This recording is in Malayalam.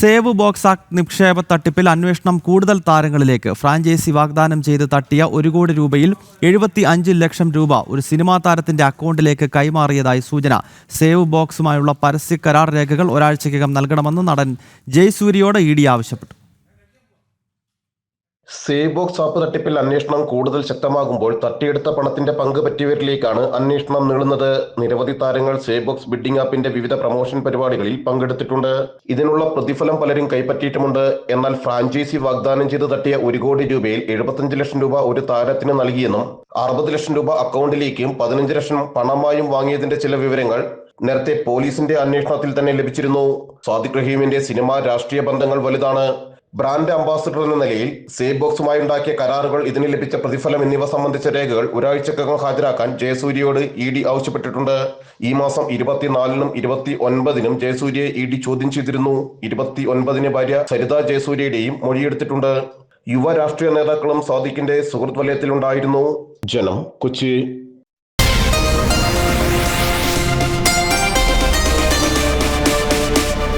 സേവ് ബോക്സ് ആക്ട് നിക്ഷേപ തട്ടിപ്പിൽ അന്വേഷണം കൂടുതൽ താരങ്ങളിലേക്ക്. ഫ്രാഞ്ചൈസി വാഗ്ദാനം ചെയ്ത് തട്ടിയ ഒരു കോടി രൂപയിൽ എഴുപത്തി അഞ്ച് ലക്ഷം രൂപ ഒരു സിനിമാ താരത്തിന്റെ അക്കൗണ്ടിലേക്ക് കൈമാറിയതായി സൂചന. സേവ് ബോക്സുമായുള്ള പരസ്യ കരാർ രേഖകൾ ഒരാഴ്ചയ്ക്കകം നൽകണമെന്ന് നടൻ ജയസൂര്യയോട് ഇ ഡി ആവശ്യപ്പെട്ടു. സേവ് ബോക്സ് ആപ്പ് തട്ടിപ്പിൽ അന്വേഷണം കൂടുതൽ ശക്തമാകുമ്പോൾ തട്ടിയെടുത്ത പണത്തിന്റെ പങ്ക് പറ്റിയവരിലേക്കാണ് അന്വേഷണം നീളുന്നത്. നിരവധി താരങ്ങൾ സേവ് ബോക്സ് ബിഡിംഗ് ആപ്പിന്റെ വിവിധ പ്രൊമോഷൻ പരിപാടികളിൽ പങ്കെടുത്തിട്ടുണ്ട്. ഇതിനുള്ള പ്രതിഫലം പലരും കൈപ്പറ്റിയിട്ടുമുണ്ട്. എന്നാൽ ഫ്രാഞ്ചൈസി വാഗ്ദാനം ചെയ്ത് തട്ടിയ ഒരു കോടി രൂപയിൽ എഴുപത്തഞ്ച് ലക്ഷം രൂപ ഒരു താരത്തിന് നൽകിയെന്നും അറുപത് ലക്ഷം രൂപ അക്കൗണ്ടിലേക്കും പതിനഞ്ച് ലക്ഷം പണമായും വാങ്ങിയതിന്റെ ചില വിവരങ്ങൾ നേരത്തെ പോലീസിന്റെ അന്വേഷണത്തിൽ തന്നെ ലഭിച്ചിരുന്നു. സ്വാദിഖ് റഹീമിന്റെ സിനിമ രാഷ്ട്രീയ ബന്ധങ്ങൾ വലുതാണ്. ബ്രാൻഡ് അംബാസിഡർ എന്ന നിലയിൽ സേവ് ബോക്സുമായി ഉണ്ടാക്കിയ കരാറുകൾ ഇതിന് ലഭിച്ച പ്രതിഫലം എന്നിവ സംബന്ധിച്ച രേഖകൾ ഒരാഴ്ചക്കകം ഹാജരാക്കാൻ ജയസൂര്യയോട് ഇ ഡി ആവശ്യപ്പെട്ടിട്ടുണ്ട്. ഈ മാസം ഇരുപത്തിനാലിനും ഇരുപത്തി ഒൻപതിനും ജയസൂര്യയെ ഇ ഡി ചോദ്യം ചെയ്തിരുന്നു. ഇരുപത്തി ഒൻപതിന് ഭാര്യ സരിത ജയസൂര്യയുടെയും മൊഴിയെടുത്തിട്ടുണ്ട്. യുവ രാഷ്ട്രീയ നേതാക്കളും സാദിഖിന്റെ സുഹൃത്ത് വലയത്തിലുണ്ടായിരുന്നു ജനം കൊച്ചി